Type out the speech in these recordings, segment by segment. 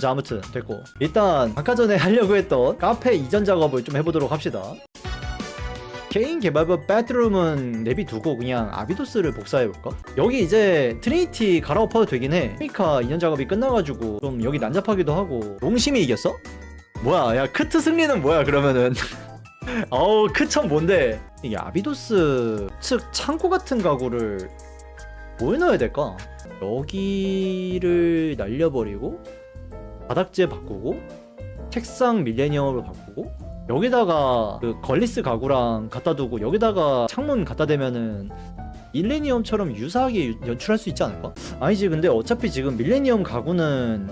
자 아무튼 됐고 일단 아까 전에 하려고 했던 카페 이전 작업을 좀 해보도록 합시다 개인 개발부 배드룸은 내비두고 그냥 아비도스를 복사해볼까? 여기 이제 트리니티 갈아엎어도 되긴 해 트리카 이전 작업이 끝나가지고 좀 여기 난잡하기도 하고 용심이 이겼어? 뭐야 야 크트 승리는 뭐야 그러면은 어우 크천 뭔데 이게 아비도스 측 창고 같은 가구를 뭘 넣어야 될까? 여기를 날려버리고 바닥재 바꾸고 책상 밀레니엄으로 바꾸고 여기다가 그 걸리스 가구랑 갖다 두고 여기다가 창문 갖다 대면은 밀레니엄처럼 유사하게 유- 연출할 수 있지 않을까? 아니지 근데 어차피 지금 밀레니엄 가구는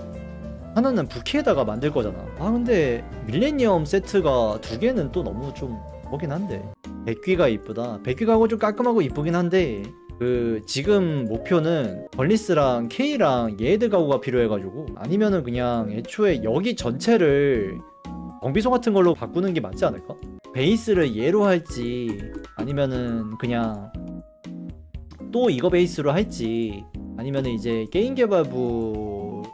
하나는 부키에다가 만들 거잖아. 아 근데 밀레니엄 세트가 두 개는 또 너무 좀 뭐긴 한데. 백귀가 이쁘다. 백귀 가구 좀 깔끔하고 이쁘긴 한데 그 지금 목표는 벌리스랑 K랑 예드 가구가 필요해가지고 아니면은 그냥 애초에 여기 전체를 정비소 같은 걸로 바꾸는 게 맞지 않을까? 베이스를 얘로 할지 아니면은 그냥 또 이거 베이스로 할지 아니면은 이제 게임 개발부처럼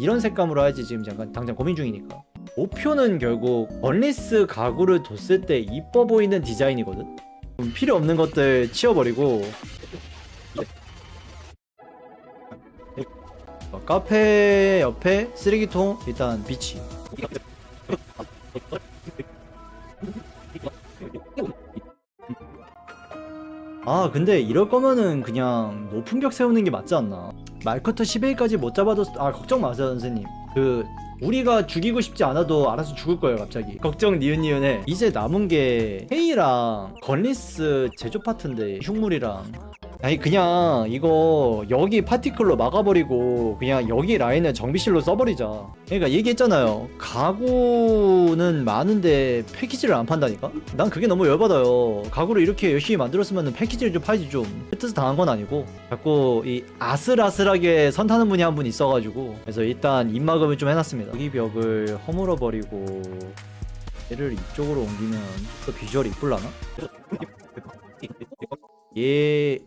이런 색감으로 할지 지금 잠깐 당장 고민 중이니까 목표는 결국 벌리스 가구를 뒀을 때 이뻐 보이는 디자인이거든 좀 필요 없는 것들 치워버리고 카페 옆에 쓰레기통 일단 비치. 아 근데 이럴 거면은 그냥 높은 벽 세우는 게 맞지 않나? 말커터 11까지 못 잡아도 아 걱정 마세요 선생님. 그 우리가 죽이고 싶지 않아도 알아서 죽을 거예요 갑자기. 걱정 니은니은해. 이제 남은 게 헤이랑 건리스 제조 파트인데 흉물이랑 아니 그냥 이거 여기 파티클로 막아버리고 그냥 여기 라인을 정비실로 써버리자. 그러니까 얘기했잖아요. 가구는 많은데 패키지를 안 판다니까? 난 그게 너무 열받아요. 가구를 이렇게 열심히 만들었으면 패키지를 좀 팔지 좀. 뜻을 당한 건 아니고. 자꾸 이 아슬아슬하게 선 타는 분이 한 분 있어가지고. 그래서 일단 입막음을 좀 해놨습니다. 여기 벽을 허물어버리고 얘를 이쪽으로 옮기면 또 비주얼이 이쁠라나? 얘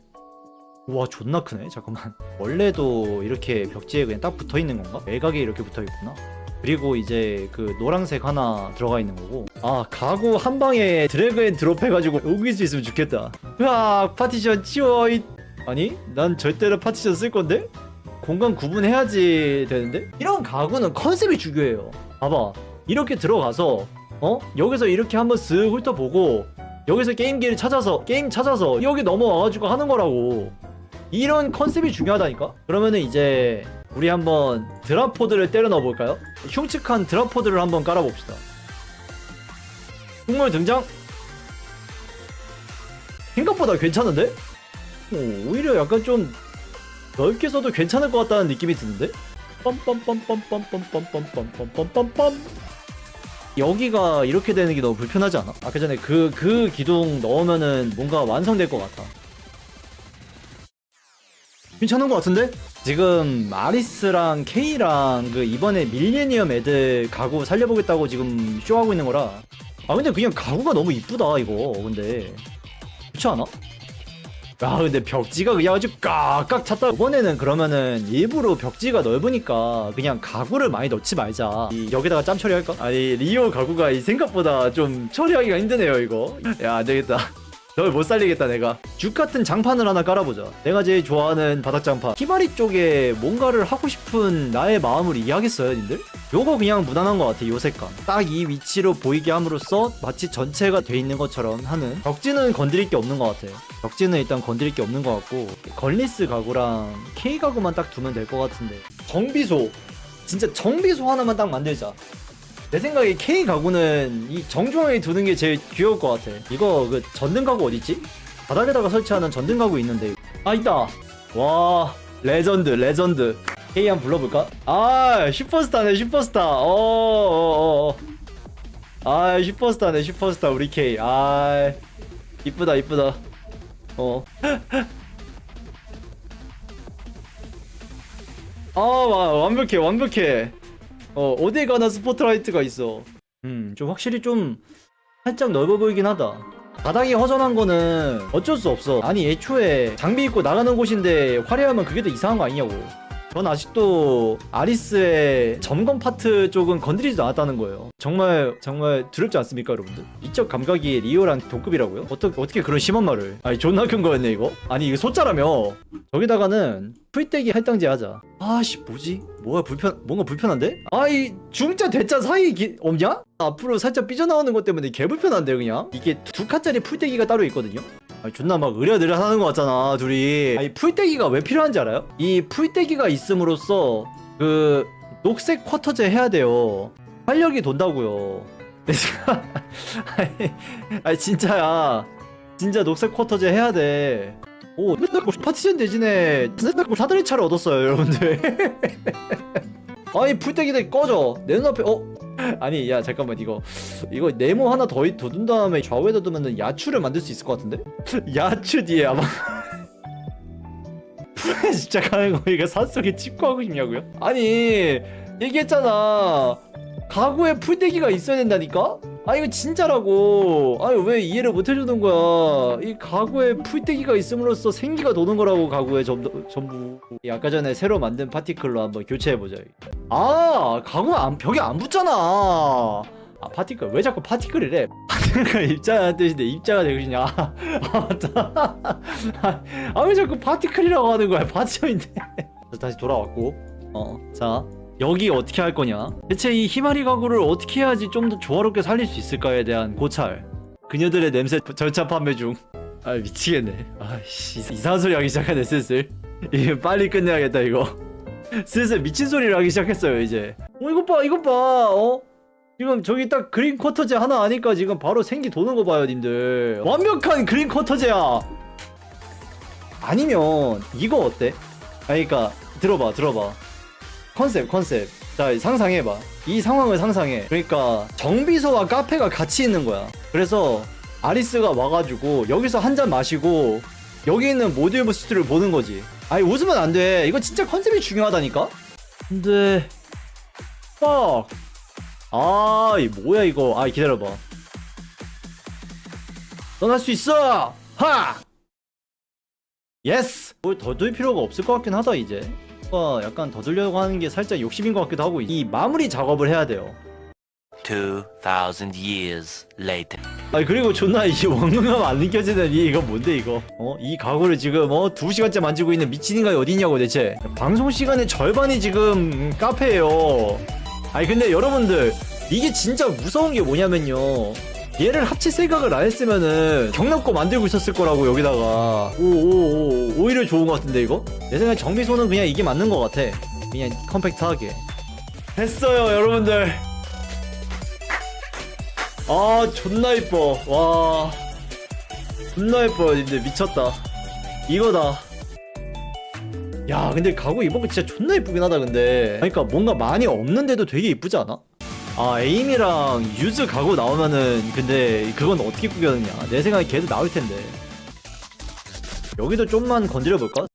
우와 존나 크네? 잠깐만. 원래도 이렇게 벽지에 그냥 딱 붙어있는 건가? 외곽에 이렇게 붙어있구나. 그리고 이제 그 노란색 하나 들어가 있는 거고. 아 가구 한 방에 드래그 앤 드롭 해가지고 옮길 수 있으면 좋겠다. 으악 파티션 치워 이 아니 난 절대로 파티션 쓸 건데? 공간 구분해야지 되는데? 이런 가구는 컨셉이 중요해요. 봐봐. 이렇게 들어가서 어? 여기서 이렇게 한번 쓱 훑어보고 여기서 게임기를 찾아서 게임 찾아서 여기 넘어와가지고 하는 거라고 이런 컨셉이 중요하다니까? 그러면은 이제 우리 한번 드라포드를 때려 넣어볼까요? 흉측한 드라포드를 한번 깔아봅시다 흉물 등장? 생각보다 괜찮은데? 오, 오히려 약간 좀 넓게 써도 괜찮을 것 같다는 느낌이 드는데? 빰빰빰빰빰빰빰빰빰빰빰빰빰 여기가 이렇게 되는 게 너무 불편하지 않아? 아까 전에 그, 그 기둥 넣으면은 뭔가 완성될 것 같아 괜찮은 것 같은데? 지금 마리스랑 K랑 그 이번에 밀레니엄 애들 가구 살려보겠다고 지금 쇼하고 있는 거라. 아 근데 그냥 가구가 너무 이쁘다 이거. 근데. 그렇지 않아? 아 근데 벽지가 그냥 아주 깍깍 찼다. 이번에는 그러면은 일부러 벽지가 넓으니까 그냥 가구를 많이 넣지 말자. 이 여기다가 짬 처리할까? 아니 리오 가구가 이 생각보다 좀 처리하기가 힘드네요 이거. 야 안되겠다 널 못 살리겠다 내가. 죽 같은 장판을 하나 깔아보자. 내가 제일 좋아하는 바닥장판. 히바리 쪽에 뭔가를 하고 싶은 나의 마음을 이해하겠어요 님들? 요거 그냥 무난한 것 같아 요 색감. 딱 이 위치로 보이게 함으로써 마치 전체가 돼 있는 것처럼 하는. 벽지는 건드릴 게 없는 것 같아. 벽지는 일단 건드릴 게 없는 것 같고 건리스 가구랑 K 가구만 딱 두면 될 것 같은데. 정비소. 진짜 정비소 하나만 딱 만들자 내 생각에 K 가구는 이 정중앙에 두는 게 제일 귀여울 것 같아. 이거 그 전등 가구 어딨지? 바닥에다가 설치하는 전등 가구 있는데. 아 있다. 와 레전드 레전드. K 한번 불러볼까? 아 슈퍼스타네 슈퍼스타. 어어어. 어, 어. 아 슈퍼스타네 슈퍼스타 우리 K. 아 이쁘다 이쁘다. 어. 아 와, 완벽해 완벽해. 어 어디 가나 스포트라이트가 있어. 음좀 확실히 좀 살짝 넓어 보이긴 하다. 바닥이 허전한 거는 어쩔 수 없어. 아니 애초에 장비 입고 나가는 곳인데 화려하면 그게 더 이상한 거 아니냐고 전 아직도 아리스의 점검 파트 쪽은 건드리지도 않았다는 거예요. 정말 정말 두렵지 않습니까, 여러분들? 이적 감각이 리오랑 동급이라고요? 어떻게 어떻게 그런 심한 말을? 아니 존나 큰 거였네 이거. 아니 이거 소자라며. 저기다가는 풀떼기 할당제 하자. 아씨 뭐지? 뭐가 불편 뭔가 불편한데? 아이 중자 대자 사이 기, 없냐? 앞으로 살짝 삐져나오는 것 때문에 개 불편한데 그냥 이게 두 칸짜리 풀떼기가 따로 있거든요. 아니, 존나 막 으랴느랴 하는 것 같잖아 둘이. 아니 풀떼기가 왜 필요한지 알아요? 이 풀떼기가 있음으로써 그 녹색 쿼터제 해야 돼요. 활력이 돈다고요. 아니, 아니 진짜야. 진짜 녹색 쿼터제 해야 돼 오 파티션 대신에 사다리 차를 얻었어요 여러분들. 아니 풀떼기들 꺼져. 내 눈앞에 어? 아니 야 잠깐만 이거 이거 네모 하나 더, 더둔 다음에 좌우에다 두면은 야추를 만들 수 있을 것 같은데? 야추 뒤에 아마 프레 진짜 가는 거 이거 산속에 집구하고 싶냐고요? 아니 얘기했잖아 가구에 풀떼기가 있어야 된다니까? 아 이거 진짜라고. 아니 왜 이해를 못 해주는 거야? 이 가구에 풀떼기가 있음으로써 생기가 도는 거라고 가구에 전, 전부. 이 아까 전에 새로 만든 파티클로 한번 교체해보자. 아 가구 안, 벽에 안 붙잖아. 아 파티클. 왜 자꾸 파티클이래? 파티클 입자라는 뜻인데 입자가 되고 싶냐? 아 맞다. 아왜 자꾸 파티클이라고 하는 거야? 파티션인데. 다시 돌아왔고. 어자 여기 어떻게 할 거냐? 대체 이 희마리 가구를 어떻게 해야지 좀 더 조화롭게 살릴 수 있을까에 대한 고찰. 그녀들의 냄새 절차 판매 중 아 미치겠네. 아씨. 이상한 소리 하기 시작하네 슬슬. 이게 빨리 끝내야겠다 이거. 슬슬 미친 소리를 하기 시작했어요 이제. 어 이것 봐 이것 봐 어? 지금 저기 딱 그린 쿼터제 하나 아니까 지금 바로 생기 도는 거 봐요 님들. 완벽한 그린 쿼터제야. 아니면 이거 어때? 아니 그니까 들어봐 들어봐 컨셉 컨셉 자 상상해봐 이 상황을 상상해 그러니까 정비소와 카페가 같이 있는 거야 그래서 아리스가 와가지고 여기서 한 잔 마시고 여기 있는 모듈부스트를 보는 거지 아니 웃으면 안 돼 이거 진짜 컨셉이 중요하다니까 근데 빡 아, 이 뭐야 이거? 아, 기다려봐. 넌할수 있어! 하! 예스! 뭘 더 둘 필요가 없을 것 같긴 하다 이제. 어, 약간 더 들려고 하는 게 살짝 욕심인 것 같기도 하고 이 마무리 작업을 해야 돼요. 2,000 years later. 아니 그리고 존나 이 원근감 안 느껴지는 이 이거 뭔데 이거? 어? 이 가구를 지금 어? 두 시간째 만지고 있는 미친 인간이 어디 있냐고 대체? 방송 시간의 절반이 지금 카페예요. 아니 근데 여러분들 이게 진짜 무서운 게 뭐냐면요. 얘를 합칠 생각을 안 했으면은 경납고 만들고 있었을 거라고 여기다가 오오오 오히려 좋은 것 같은데 이거? 내 생각에 정비소는 그냥 이게 맞는 것 같아. 그냥 컴팩트하게. 됐어요 여러분들. 아 존나 이뻐 와 존나 이뻐 근데 미쳤다 이거다 야 근데 가구 이번 거 진짜 존나 이쁘긴 하다 근데 그러니까 뭔가 많이 없는데도 되게 이쁘지 않아? 아 에임이랑 유즈 가구 나오면은 근데 그건 어떻게 구겼느냐 내 생각에 걔도 나올 텐데 여기도 좀만 건드려 볼까?